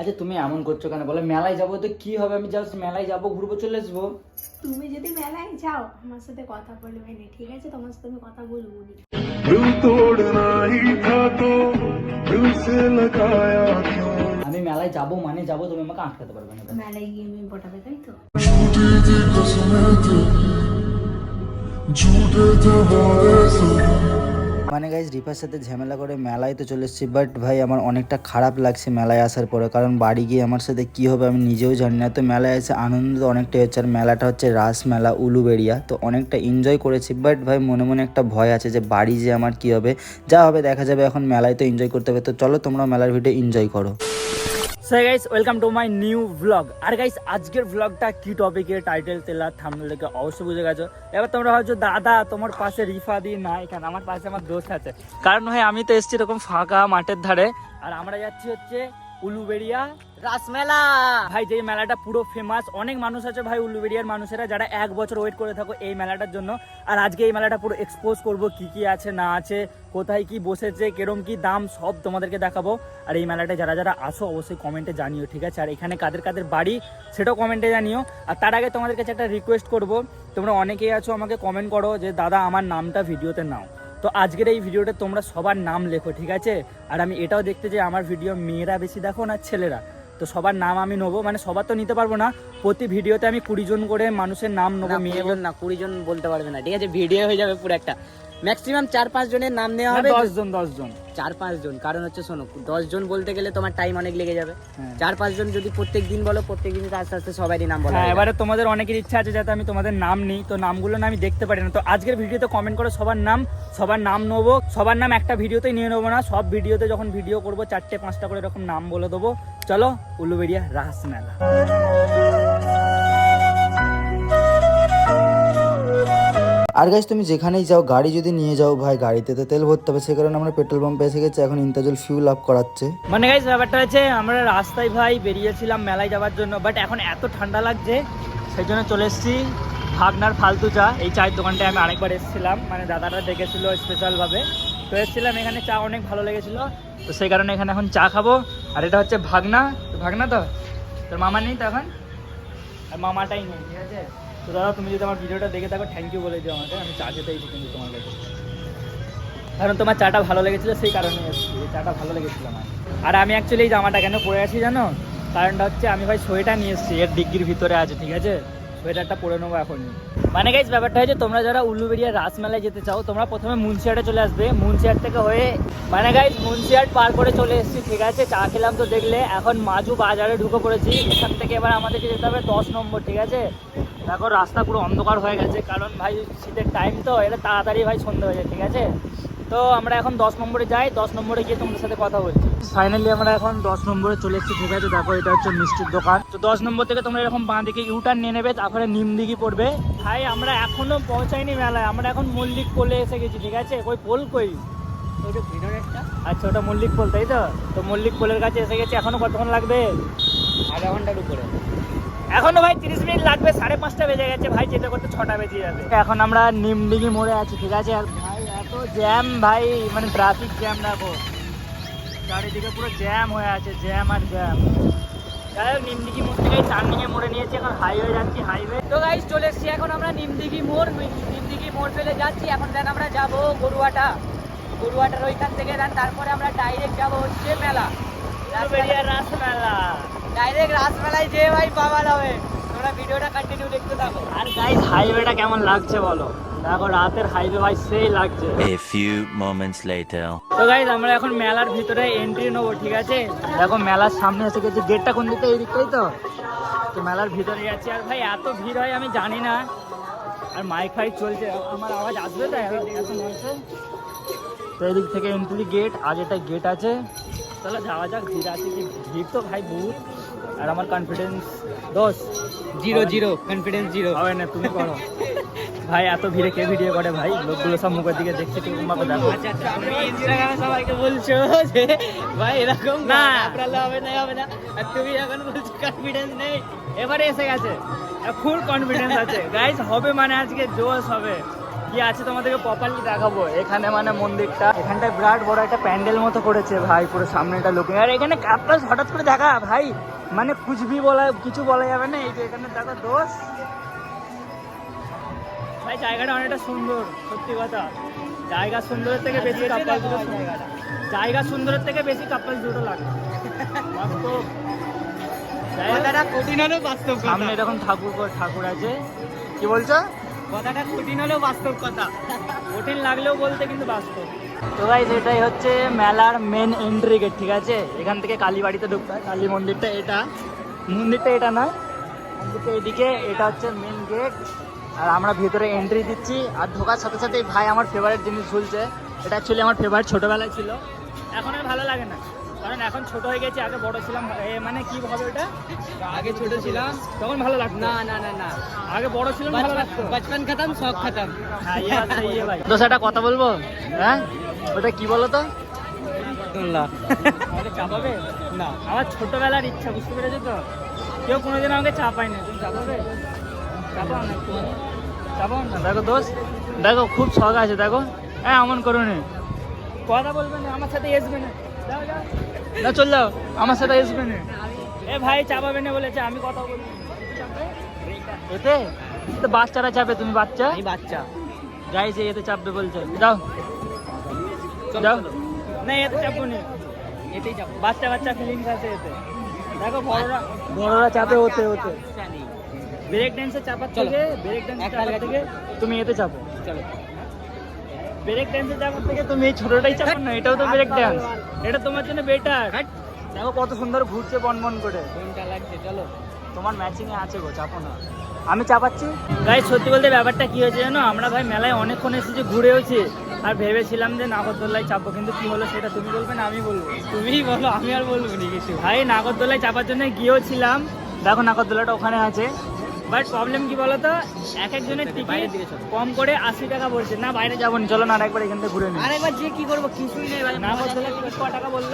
আচ্ছা তুমি এমন করছো কেন বলে মেলায় যাবো তো কি হবে আমি জাস্ট মেলায় যাবো ঘুরবো চলে আসবো তুমি যদি মেলায় যাও আমার সাথে কথা বলবে না ঠিক আছে তোমার সাথে আমি কথা বলবো না दिल तोड़ना ही था तो दिल से लगाया क्यों আমি মেলায় যাবো মানে যাবো তুমি আমাকে আটকাতে পারবে না মেলায় গিয়ে মেয়ে পটাবে তাই তো झूठी थी মানে গাইজ রিপার সাথে ঝামেলা করে মেলায় তো চলে এসেছি বাট ভাই আমার অনেকটা খারাপ লাগছে মেলায় আসার পরে। কারণ বাড়ি গিয়ে আমার সাথে কি হবে আমি নিজেও জানি না। তো মেলায় এসে আনন্দ তো অনেকটাই হচ্ছে, আর মেলাটা হচ্ছে রাস মেলা, উলুবেড়িয়া। তো অনেকটা এনজয় করেছি বাট ভাই মনে মনে একটা ভয় আছে যে বাড়ি যে আমার কি হবে? যা হবে দেখা যাবে, এখন মেলায় তো এনজয় করতে হবে। তো চলো তোমরা মেলার ভিডিও এনজয় করো। So guys welcome to my new blog R guys আজকের ব্লগটা কি টপিকের টাইটেল তেলার থামলে অবশ্যই বুঝে গেছো। এবার তোমরা ভাবছ, দাদা, তোমার পাশে রিফা দি না এখানে আমার পাশে আমার দোষ আছে। কারণ হয় আমি তো এসেছি এরকম ফাঁকা মাঠের ধারে। আর আমরা যাচ্ছি হচ্ছে উলুবেড়িয়া রাসমেলা। ভাই, যে মেলাটা পুরো ফেমাস অনেক মানুষ আছে ভাই, উলুবেড়িয়ার মানুষেরা যারা এক বছর ওয়েট করে থাকো এই মেলাটার জন্য। আর আজকে এই মেলাটা পুরো এক্সপোজ করব, কি কি আছে, না আছে, কোথায় কি বসেছে, কেরম কি দাম, সব তোমাদেরকে দেখাবো। আর এই মেলাটা যারা যারা আসো, অবশ্যই কমেন্টে জানিও, ঠিক আছে? আর এখানে কাদের কাদের বাড়ি, সেটাও কমেন্টে জানিও। আর তার আগে তোমাদের কাছে একটা রিকোয়েস্ট করব, তোমরা অনেকেই আছো, আমাকে কমেন্ট করো যে, দাদা, আমার নামটা ভিডিওতে নাও। তো আজকের এই ভিডিওটা তোমরা সবার নাম লেখো, ঠিক আছে? আর আমি এটাও দেখতে যে আমার ভিডিও মেয়েরা বেশি দেখো না ছেলেরা? তো সবার নাম আমি নেব। মানে সবার তো নিতে পারব না। প্রতি ভিডিওতে আমি কুড়ি জন করে মানুষের নাম নেব মেয়ে জন না কুড়ি জন বলতে পারবে না ঠিক আছে? ভিডিও হয়ে যাবে পুরো একটা। ম্যাক্সিমাম চার পাঁচ জনের নাম নেওয়া হবে দশ জন দশ জন। চার পাঁচ জন। কারণ হচ্ছে শোনো দশ জন বলতে গেলে তোমার টাইম অনেক লেগে যাবে। হ্যাঁ। চার পাঁচ জন যদি প্রত্যেক দিন বলো প্রত্যেক দিন আস্তে আস্তে সবারই নাম বলা হ্যাঁ এবারে তোমাদের অনেকের ইচ্ছা আছে যাতে আমি তোমাদের নাম নিই তো নামগুলো না আমি দেখতে পারি না। তো আজকের ভিডিওতে কমেন্ট করো সবার নাম সবার নাম নেব। সবার নাম একটা ভিডিওতেই নিয়ে নেব না সব ভিডিওতে যখন ভিডিও করব চারটে পাঁচটা করে এরকম নাম বলে দেবো। চলো উলুবেড়িয়া রাস মেলা। আর গাইজ তুমি যেখানেই যাও, গাড়ি যদি নিয়ে যাও ভাই, গাড়িতে তো তেল ভরতে হবে, সে কারণে আমরা পেট্রোল পাম্পে এসে গেছি, এখন ইন্তাজল ফিউল আপ করাচ্ছে। মানে গাইজ ব্যাপারটা হচ্ছে, আমরা রাস্তায় ভাই বেরিয়েছিলাম মেলায় যাওয়ার জন্য বাট এখন এত ঠান্ডা লাগছে, সেই জন্য চলে এসেছি ভাগনার ফালতু চা। এই চায়ের দোকানটায় আমি আরেকবার এসেছিলাম মানে দাদাটা ডেকেছিল স্পেশালভাবে তো এসেছিলাম, এখানে চা অনেক ভালো লেগেছিল, তো সেই কারণে এখানে এখন চা খাব। আর এটা হচ্ছে ভাগনা ভাগনা তো? তোর মামা নেই তো এখন? আর মামাটাই নেই, ঠিক আছে? তো দাদা, তুমি যদি আমার ভিডিওটা দেখে থাকো থ্যাংক ইউ বলে দিও আমাকে। আমি চা খেতেই কিন্তু তোমার কাছে। কারণ তোমার চাটা ভালো লেগেছিল সেই কারণে এসেছি। চাটা ভালো লেগেছিলো আমার। আর আমি অ্যাকচুয়ালি এই জামাটা কেন পরে আছি জানো? কারণটা হচ্ছে আমি ভাই সোয়েটার নিয়ে এসেছি, এর ডিগ্রির ভিতরে আছে, ঠিক আছে? সোয়েটারটা পরে নেব এখন মানে গাইজ ব্যাপারটা হচ্ছে তোমরা যারা উল্লুবেড়িয়া রাসমেলায় যেতে চাও, তোমরা প্রথমে মুন্সিয়াটে চলে আসবে। মুন্সিয়াট থেকে হয়ে মানে গাইজ মুন্সিয়াট পার করে চলে এসেছি, ঠিক আছে? চা খেলাম তো দেখলে, এখন মাজু বাজারে ঢুকে পড়েছি। এখান থেকে এবার আমাদেরকে যেতে হবে দশ নম্বর, ঠিক আছে? দেখো রাস্তা পুরো অন্ধকার হয়ে গেছে। কারণ ভাই শীতের টাইম তো এটা তাড়াতাড়ি ভাই সন্ধে হয়ে যায় ঠিক আছে? তো আমরা এখন দশ নম্বরে যাই দশ নম্বরে গিয়ে তোমাদের সাথে কথা বলছি। ফাইনালি আমরা এখন দশ নম্বরে চলে এসেছি ঠিক আছে? দেখো এটা হচ্ছে মিষ্টির দোকান। তো দশ নম্বর থেকে তোমরা এরকম বাঁ দিকে ইউটার্ন নিয়ে নেবে তারপরে নিমদিঘি পড়বে। ভাই আমরা এখনও পৌঁছাইনি মেলায় আমরা এখন মল্লিক পোলে এসে গেছি ঠিক আছে? কই পোল কই? ওই আচ্ছা ওটা মল্লিক পোল তাই তো? তো মল্লিক পোলের কাছে এসে গেছি এখনও কতক্ষণ লাগবে? আধা ঘণ্টার উপরে। এখনও ভাই তিরিশ মিনিট লাগবে সাড়ে পাঁচটা বেজে গেছে ভাই যেতে করতে ছটা বেজে যাবে। এখন আমরা নিমডিগি মোড়ে আছি ঠিক আছে? আর ভাই এত জ্যাম ভাই মানে ট্রাফিক জ্যাম দেখো। চারিদিকে পুরো জ্যাম হয়ে আছে জ্যাম আর জ্যাম যাই হোক নিমদিঘি মোড় থেকে চারদিকে মোড়ে নিয়েছি এখন হাইওয়ে যাচ্ছি হাইওয়ে তো গাইস চলে এসেছি এখন আমরা নিমদিঘি মোড়। নিমদিঘি মোড় ফেলে যাচ্ছি এখন দেন আমরা যাব গরুয়াটা। গরুয়াটার ওইখান থেকে দেন তারপরে আমরা ডাইরেক্ট যাব হচ্ছে মেলা। রাসমেলা। ডাইরেক্ট রাসমেলায় যে ভাই পাওয়া যাবে তোমরা ভিডিওটা কন্টিনিউ দেখতে থাকো। আর গাইস হাইওয়েটা কেমন লাগছে বলো? দেখো রাতের হাইওয়ে ভাই সেই লাগছে। A few moments later. তো গাইজ আমরা এখন মেলার ভিতরে এন্ট্রি নেব ঠিক আছে? দেখো মেলার সামনে এসে গেছি গেটটা কোন দিকে এই দিকটাই তো? তো মেলার ভিতরে যাচ্ছি। আর ভাই এত ভিড় হয় আমি জানি না। আর মাইক ফাইক চলছে আমার আওয়াজ আসবে তো? এত তো এদিক থেকে এন্ট্রি গেট আজ এটা গেট আছে। চলো যাওয়া যাক ভিড় আছে কি? ভিড় তো ভাই বহুত। আর আমার কনফিডেন্স দোষ জিরো জিরো কনফিডেন্স জিরো হবে না তুমি করো। ভাই এত ভিড়ে কে ভিডিও করে ভাই? লোকগুলো সব মুখের দিকে দেখছে কীরকম ভাবে দেখো তুমি ইনস্টাগ্রামে সবাইকে বলছো যে ভাই এরকম না। আপনারা হবে না হবে না। আর তুমি এখন বলছো কনফিডেন্স নেই। এবারে এসে গেছে। ফুল কনফিডেন্স আছে। গাইস হবে মানে আজকে জোশ হবে। কি আছে তোমাদেরকে প্রপারলি দেখাবো? এখানে মানে মন্দিরটা। এখানটায় বিরাট বড় একটা প্যান্ডেল মতো করেছে ভাই পুরো সামনেটা লুকিং আর এখানে কাপ্তাস হঠাৎ করে দেখা ভাই মানে কুচবি বলা কিছু বলা যাবে না এই যে এখানে দেখো দোষ। ভাই জায়গাটা অনেকটা সুন্দর সত্যি কথা। জায়গা সুন্দরের থেকে বেশি কাপ্তাস দুটো জায়গা সুন্দরের থেকে বেশি কাপ্তাস দুটো লাগে। বাস্তব। সামনে এরকম ঠাকুর ঠাকুর আছে। কি বলছো? কথাটা কঠিন হলেও বাস্তব কথা। কঠিন লাগলেও বলতে কিন্তু বাস্তব। তো গাইজ এটাই হচ্ছে মেলার মেন এন্ট্রি গেট ঠিক আছে? এখান থেকে কালীবাড়িতে ঢুকতে হয় কালী মন্দিরটা এটা। মন্দিরটা এটা নয় মন্দিরটা এদিকে, এটা হচ্ছে মেন গেট আর আমরা ভিতরে এন্ট্রি দিচ্ছি। আর ঢোকার সাথে সাথে ভাই আমার ফেভারিট জিনিস ঝুলছে। এটা অ্যাকচুয়ালি আমার ফেভারিট ছোটোবেলায় ছিল। এখন আর ভালো লাগে না। কারণ এখন ছোট হয়ে গেছে আগে বড় ছিলাম। মানে কি হবে ওটা? আগে ছোট ছিলাম। তখন ভালো লাগতো। না না না না। আগে বড় ছিলাম ভালো লাগতো। বাচপান খাতাম শখ খাতাম। হ্যাঁ, ইয়ে ইয়ে দোষ একটা কথা বলব? হ্যাঁ? ওটা কি বলো তো না চাপাবে? না। আমার ছোটবেলার ইচ্ছা বুঝতে পেরেছ তো? কেউ কোনোদিন আমাকে চাপায় না। তুমি চাপাবে? চাপাও না চাপাও না। দেখো দোষ দেখো খুব শখ আছে দেখো। হ্যাঁ এমন করো না। কথা বলবে না আমার সাথে আসবে না। না চল যাও। আমার সাথে আসবে না। এ ভাই চাপাবে না বলেছে আমি কথা বলব। এতে? তো বাচ্চারা চাপে তুমি বাচ্চা? এই বাচ্চা। গাইস এতে চাপবে বলছে। যাও। যাও। না এতে চাপবো না। এতেই যাব বাচ্চা বাচ্চা ফিলিংস আছে এতে। দেখো বড়রা বড়রা চাপে হতে হতে ব্রেক ড্যান্সে চাপার। থেকে ব্রেক ড্যান্স চাপার থেকে তুমি এতে চাপো। চলো। ব্রেক ড্যান্সে চাপার থেকে তুমি এই ছোটটাই চাপো না এটাও তো ব্রেক ড্যান্স এটা তোমার জন্য বেটার দেখো কত সুন্দর ঘুরছে বন বন করে। কোনটা লাগছে চলো। তোমার ম্যাচিং এ আছে গো চাপো না। আমি চাপাচ্ছি। গাই সত্যি বলতে ব্যাপারটা কি হয়েছে জানো? আমরা ভাই মেলায় অনেকক্ষণ এসেছি ঘুরেওছি আর ভেবেছিলাম যে নাগরদোল্লায় চাপবো কিন্তু কি হলো সেটা তুমি বলবে না আমি বলব। তুমিই বলো আমি আর বলব নি কিছু। ভাই নাগরদোলায় চাপার জন্য গিয়েও ছিলাম। দেখো নাগরদোলাটা ওখানে আছে। বাট প্রবলেম কি বলতো? এক একজনের টিকিট কম করে আশি টাকা বলছে। না বাইরে যাব না, চলো না আরেকবার এখান থেকে ঘুরে নিই। আরেকবার যে কি করব কিছুই নেই ভাই। নাগরদোলায় টিকিট ক টাকা বলল?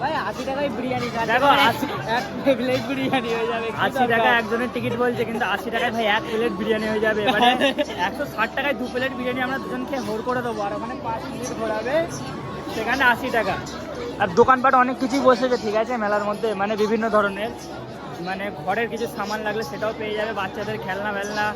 ভাই আশি টাকায় বিরিয়ানি। দেখো, এক- আশি- এক প্লেট বিরিয়ানি হয়ে যাবে আশি টাকা একজনের টিকিট বলছে কিন্তু আশি টাকায় ভাই এক প্লেট বিরিয়ানি হয়ে যাবে। এবারে একশো ষাট টাকায় দু প্লেট বিরিয়ানি আমরা দুজন খেয়ে হোর করে দেবো আর ওখানে পাঁচ মিনিট ঘোরাবে সেখানে আশি টাকা। আর দোকানপাট অনেক কিছুই বসেছে ঠিক আছে মেলার মধ্যে মানে বিভিন্ন ধরনের। মানে ঘরের কিছু সামান লাগলে সেটাও পেয়ে যাবে বাচ্চাদের খেলনা ফেলনা।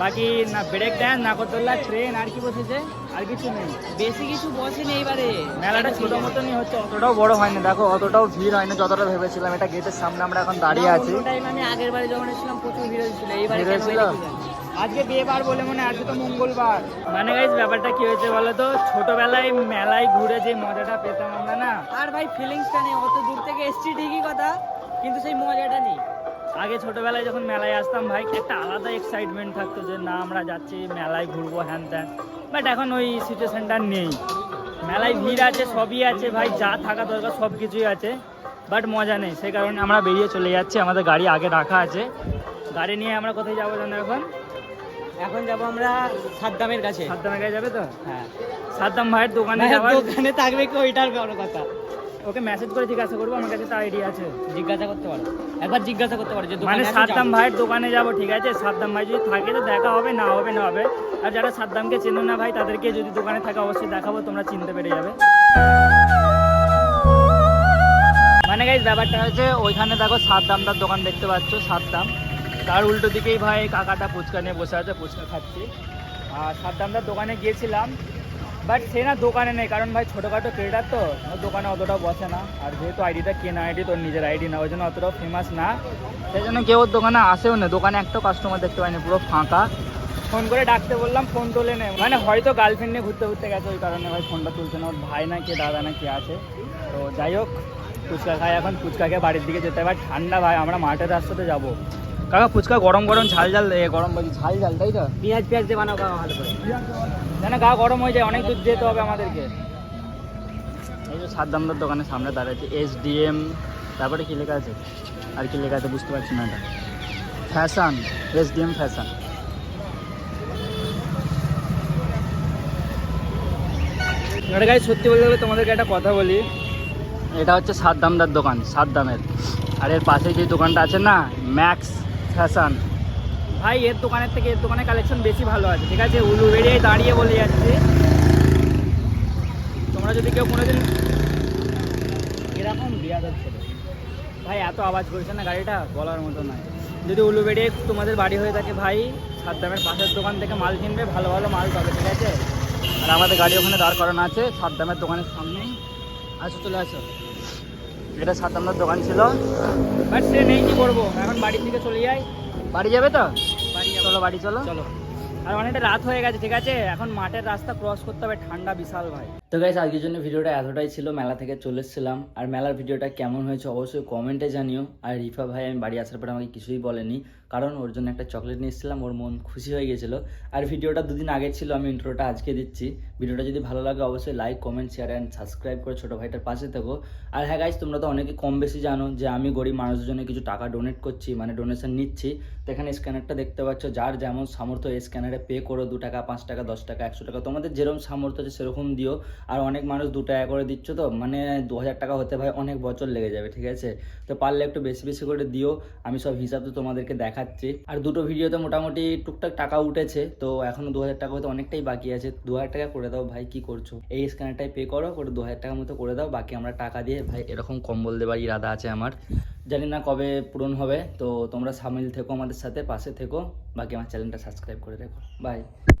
বাকি না ব্রেক ড্যান্স নাগরদোল্লা ট্রেন আর কি বসেছে? আর কিছু নেই। বেশি কিছু বসেনি এইবারে। মেলাটা ছোট মতনই হচ্ছে অতটাও বড় হয় না দেখো অতটাও ভিড় হয় না যতটা ভেবেছিলাম। এটা গেটের সামনে আমরা এখন দাঁড়িয়ে আছি। আমি আগের বারে যখন এসেছিলাম প্রচুর ভিড় ছিল এইবারে হয়েছিল? হয়েছে আজকে বিয়েবার বলে মনে হয়, আজকে তো মঙ্গলবার। মানে গাইজ ব্যাপারটা কি হয়েছে বলো তো? ছোটবেলায় মেলায় ঘুরে যে মজাটা পেতাম আমরা না। আর ভাই ফিলিংসটা নেই অত দূর থেকে এসছি ঠিকই কথা। কিন্তু সেই মজাটা নেই। আগে ছোটবেলায় যখন মেলায় আসতাম ভাই একটা আলাদা এক্সাইটমেন্ট থাকতো যে না আমরা যাচ্ছি মেলায় ঘুরবো হ্যান ত্যান। বাট এখন ওই সিচুয়েশনটা নেই। মেলায় ভিড় আছে সবই আছে ভাই যা থাকা দরকার সব কিছুই আছে। বাট মজা নেই সেই কারণে আমরা বেরিয়ে চলে যাচ্ছি। আমাদের গাড়ি আগে রাখা আছে। গাড়ি নিয়ে আমরা কোথায় যাব জানো এখন? এখন যাব আমরা সাদ্দামের কাছে। সাদ্দামের কাছে যাবে তো? হ্যাঁ। সাদ্দাম ভাইয়ের দোকানে দোকানে থাকবে কি ওইটার বড় কথা? ওকে মেসেজ করে জিজ্ঞাসা করব আমার কাছে তার আইডিয়া আছে। জিজ্ঞাসা করতে পারো। একবার জিজ্ঞাসা করতে পারো যে দোকানে মানে সাদ্দাম ভাইয়ের দোকানে যাব ঠিক আছে? সাদ্দাম ভাই যদি থাকে তো দেখা হবে না হবে না হবে। আর যারা সাদ্দামকে চেনো না ভাই তাদেরকে যদি দোকানে থাকে অবশ্যই দেখাবো তোমরা চিনতে পেরে যাবে। মানে গাইজ ব্যাপারটা হচ্ছে ওইখানে দেখো সাদ্দামদার দোকান দেখতে পাচ্ছ সাদ্দাম। তার উল্টো দিকেই ভাই কাকাটা ফুচকা নিয়ে বসে আছে ফুচকা খাচ্ছি। আর সাদ্দামদার দোকানে গিয়েছিলাম বাট সে না দোকানে নেই, কারণ ভাই ছোটোখাটো ক্রিয়েটার তো দোকানে অতটাও বসে না। আর যেহেতু আইডিটা কেনা আইডি তোর নিজের আইডি না, ওই জন্য অতটাও ফেমাস না। সেই জন্য কেউ ওর দোকানে আসেও না। দোকানে একটাও কাস্টমার দেখতে পাইনি, পুরো ফাঁকা। ফোন করে ডাকতে বললাম, ফোন তোলে নেই মানে হয়তো গার্লফ্রেন্ড নিয়ে ঘুরতে ঘুরতে গেছে, ওই কারণে ভাই ফোনটা তুলছে না। ওর ভাই না, কে দাদা না, কে আছে। তো যাই হোক, ফুচকা খাই এখন। ফুচকা খেয়ে বাড়ির দিকে যেতে হবে। ঠান্ডা ভাই, আমরা মাঠের রাস্তাতে যাব। কাকা, ফুচকা গরম গরম ঝাল ঝাল গরম বলছি ঝাল ঝাল, তাই তো? পেঁয়াজ পেঁয়াজ দিয়ে বানাও কাকা, ভালো করে। যেন গা গরম হয়ে যায় অনেক দূর যেতে হবে আমাদেরকে। এই যে সাদ্দামদার দোকানের সামনে দাঁড়াচ্ছে এস ডিএম তারপরে কি লেখা আছে? আর কি লেখা আছে বুঝতে পারছি না এটা। Fashion S DM fashion. এটা গাই সত্যি বলতে গেলে তোমাদেরকে একটা কথা বলি। এটা হচ্ছে সাদ্দামদার দোকান সাদ্দামের। আর এর পাশে যে দোকানটা আছে না ম্যাক্স ফ্যাশন ভাই এর দোকানের থেকে এর দোকানের কালেকশন বেশি ভালো আছে ঠিক আছে? উলুবেড়িয়ায় দাঁড়িয়ে বলে যাচ্ছে। তোমরা যদি কেউ কোনোদিন এরকম বিয়াদার ছিল। ভাই এত আওয়াজ করছে না গাড়িটা বলার মতো নয়। যদি উলু উলুবেড়িয়ে তোমাদের বাড়ি হয়ে থাকে ভাই সাদ্দামের পাশের দোকান থেকে মাল কিনবে ভালো ভালো মাল পাবে ঠিক আছে? আর আমাদের গাড়ি ওখানে দাঁড় করানো আছে সাদ্দামের দোকানের সামনেই। আসো চলে আসো। এটা সাদ্দামের দোকান ছিল। বাট সে নেই কি করব? এখন বাড়ি থেকে চলে যাই বাড়ি যাবে তো? চলো বাড়ি চলো। চলো। আর অনেকটা রাত হয়ে গেছে, ঠিক আছে? এখন মাঠের রাস্তা ক্রস করতে হবে, ঠান্ডা বিশাল ভাই। তো গাইস আজকের জন্য ভিডিওটা এতটাই ছিল, মেলা থেকে চলে এসেছিলাম। আর মেলার ভিডিওটা কেমন হয়েছে অবশ্যই কমেন্টে জানিও। আর রিফা ভাই, আমি বাড়ি আসার পরে আমাকে কিছুই বলেনি, কারণ ওর জন্য একটা চকলেট নিয়ে এসেছিলাম, ওর মন খুশি হয়ে গেছিল। আর ভিডিওটা দুদিন আগে ছিল, আমি ইন্ট্রোটা আজকে দিচ্ছি। ভিডিওটা যদি ভালো লাগে, অবশ্যই like comment share and subscribe করে ছোটো ভাইটার পাশে থেকো। আর হ্যাঁ গাইস তোমরা তো অনেকে কম বেশি জানো যে আমি গরিব মানুষের জন্য কিছু টাকা ডোনেট করছি মানে ডোনেশন নিচ্ছি। তো এখানে স্ক্যানারটা দেখতে পাচ্ছ, যার যেমন সামর্থ্য স্ক্যানারে পে করো, দু টাকা, পাঁচ টাকা, দশ টাকা, একশো টাকা, তোমাদের যেরকম সামর্থ্য আছে সেরকম দিও। আর অনেক মানুষ দু টাকা করে দিচ্ছ তো মানে দু হাজার টাকা হতে ভাই অনেক বছর লেগে যাবে, ঠিক আছে? তো পারলে একটু বেশি বেশি করে দিও, আমি সব হিসাব তো তোমাদেরকে দেখাচ্ছি। আর দুটো ভিডিওতে মোটামুটি টুকটাক টাকা উঠেছে, তো এখনও দু হাজার টাকা হতে অনেকটাই বাকি আছে। দু হাজার টাকা করে দাও ভাই, কি করছ? এই স্ক্যানারটাই পে করো, করে দু হাজার টাকার মতো করে দাও, বাকি আমরা টাকা দিয়ে ভাই এরকম কম্বল দেবার ইরাদা আছে আমার। জানি না কবে পূরণ হবে, তো তোমরা সামিল থেকো আমাদের সাথে, পাশে থেকো, বাকি আমার চ্যানেলটা সাবস্ক্রাইব করে রেখো। বাই